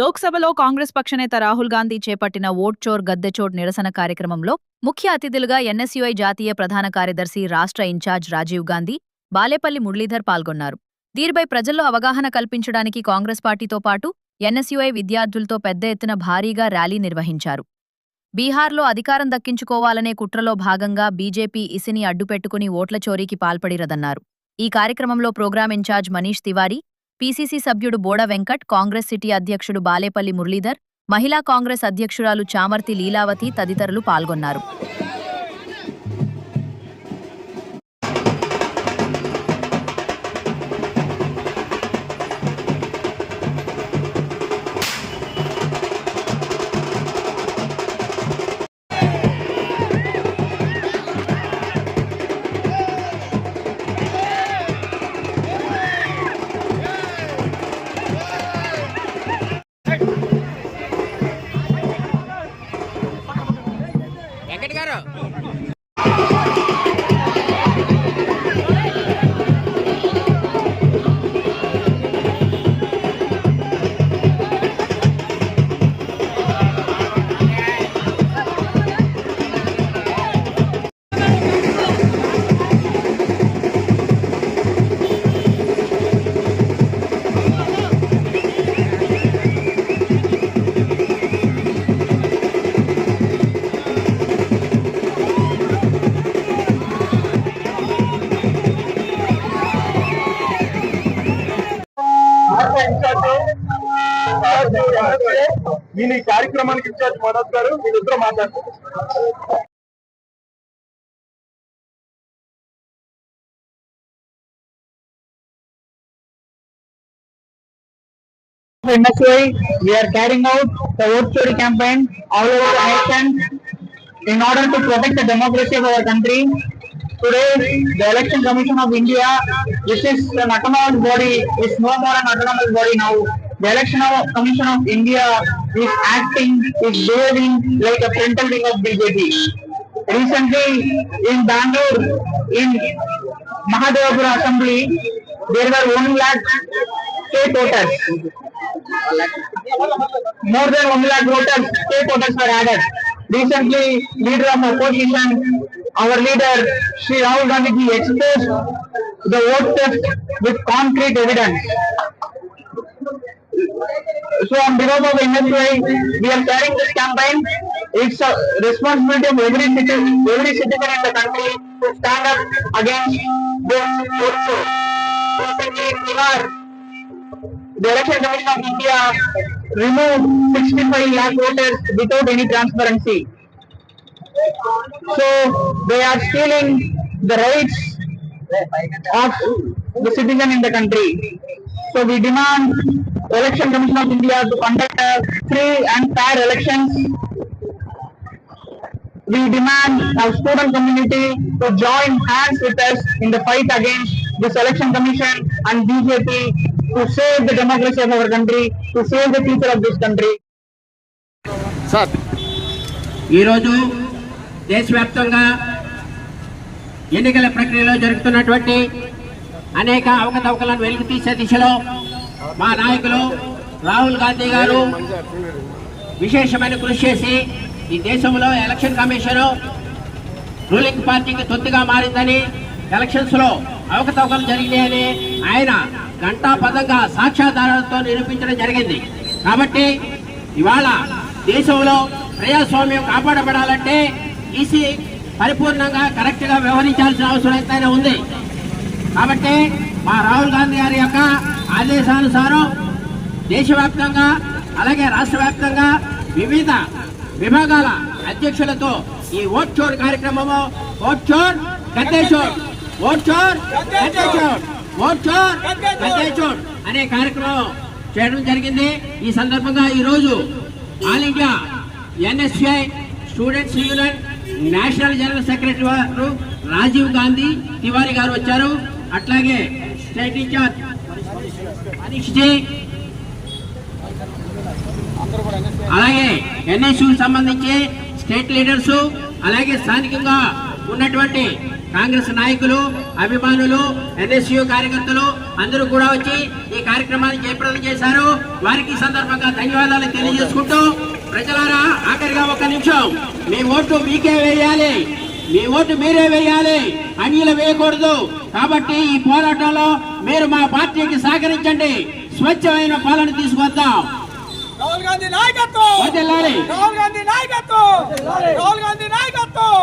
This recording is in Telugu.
లోక్సభలో కాంగ్రెస్ పక్షనేత రాహుల్ గాంధీ చేపట్టిన ఓట్ చోర్ గద్దెచోర్ నిరసన కార్యక్రమంలో ముఖ్య అతిథులుగా ఎన్ఎస్యుఐ జాతీయ ప్రధాన కార్యదర్శి రాష్ట్ర ఇన్ఛార్జ్ రాజీవ్ గాంధీ బాలేపల్లి మురళీధర్ పాల్గొన్నారు. దీనిపై ప్రజల్లో అవగాహన కల్పించడానికి కాంగ్రెస్ పార్టీతో పాటు ఎన్ఎస్యుఐ విద్యార్థులతో పెద్ద ఎత్తున భారీగా ర్యాలీ నిర్వహించారు. బీహార్లో అధికారం దక్కించుకోవాలనే కుట్రలో భాగంగా బీజేపీ ఇసిని అడ్డుపెట్టుకుని ఓట్ల చోరీకి పాల్పడిరదన్నారు. ఈ కార్యక్రమంలో program incharge Manish Tiwari PCC సభ్యుడు బోడ వెంకట్ కాంగ్రెస్ సిటీ అధ్యక్షుడు బాలేపల్లి మురళీధర్ మహిళా కాంగ్రెస్ అధ్యక్షురాలు చామర్తి లీలావతి తదితరులు పాల్గొన్నారు. వెంకట్ గారు. ఈయన ఈ కార్యక్రమానికి ఇన్ఛార్జ్ మనోజ్ గారు వీళ్ళిద్దరూ మాట్లాడుతున్నారు NSY, we are carrying out the vote story campaign all over the nation in order to protect the democracy of our country. Today, the Election Commission of India, which is an autonomous body, is no more an autonomous body now. The Election Commission of India is acting, is behaving like a frontal wing of BJP. Recently, in Bangalore, in Mahadevapura Assembly, there were one lakh state voters. More than one lakh voters, state voters were added. Recently, leader of opposition, our leader, Sri Rahul Gandhi exposed the vote theft with concrete evidence. So on behalf of NSY, we are carrying this campaign. It's a responsibility of every citizen, every citizen in the country to stand up against this also. Bihar, the Election Commission of India removed 65 lakh voters without any transparency. So they are stealing the rights of the citizen in the country. So we demand Election Commission of India to conduct a free and fair elections. We demand our student community to join hands with us in the fight against this election commission and BJP to save the democracy of our country, to save the future of this country. Sir ఈరోజు దేశవ్యాప్తంగా ఎన్నికల ప్రక్రియలో జరుగుతున్నటువంటి అనేక అవకతవకలను వెలికి తీసే దిశలో మా నాయకులు రాహుల్ గాంధీ గారు విశేషమైన కృషి చేసి ఈ దేశంలో ఎలక్షన్ కమిషన్ రూలింగ్ పార్టీకి తొత్తుగా మారిందని ఎలక్షన్స్లో అవకతవకలు జరిగినాయని ఆయన గంటా పదంగా సాక్ష్యాధారాలతో నిరూపించడం జరిగింది. కాబట్టి ఇవాళ దేశంలో ప్రజాస్వామ్యం కాపాడబడాలంటే ఈసీ పరిపూర్ణంగా కరెక్ట్గా వ్యవహరించాల్సిన అవసరం ఎంతైనా ఉంది. కాబట్టి మా రాహుల్ గాంధీ గారి యొక్క ఆదేశానుసారం దేశవ్యాప్తంగా అలాగే రాష్ట్ర వ్యాప్తంగా వివిధ విభాగాల అధ్యక్షులతో ఈ ఓట్ చోర్ కార్యక్రమము. ఓట్ చోర్ గద్దే చోర్. ఓట్ చోర్ గద్దే చోర్. ఓట్ చోర్ గద్దే చోర్ అనే కార్యక్రమం చేయడం జరిగింది. ఈ సందర్భంగా ఈరోజు all India NSUI students union national general secretary వారు రాజీవ్ గాంధీ తివారీ గారు వచ్చారు. అట్లాగే స్టేట్ ఇన్ఛార్జ్ మనీష్ అలాగే ఎన్ఎస్యు సంబంధించి స్టేట్ లీడర్స్ అలాగే స్థానికంగా ఉన్నటువంటి కాంగ్రెస్ నాయకులు అభిమానులు ఎన్ఎస్యు కార్యకర్తలు అందరూ కూడా వచ్చి ఈ కార్యక్రమాన్ని జయప్రదం చేశారు. వారికి సందర్భంగా ధన్యవాదాలు తెలియజేసుకుంటూ ప్రజలారా ఆఖరిగా ఒక నిమిషం మీ ఓటు మీకే వేయాలి. మీ ఓటు మీరే వేయాలి. అన్యులు వేయకూడదు. కాబట్టి ఈ పోరాటంలో మీరు మా పార్టీకి సహకరించండి. స్వచ్ఛమైన పాలన తీసుకొద్దాం. రాహుల్ గాంధీ నాయకత్వం. రాహుల్ గాంధీ నాయకత్వం! రాహుల్ గాంధీ నాయకత్వం!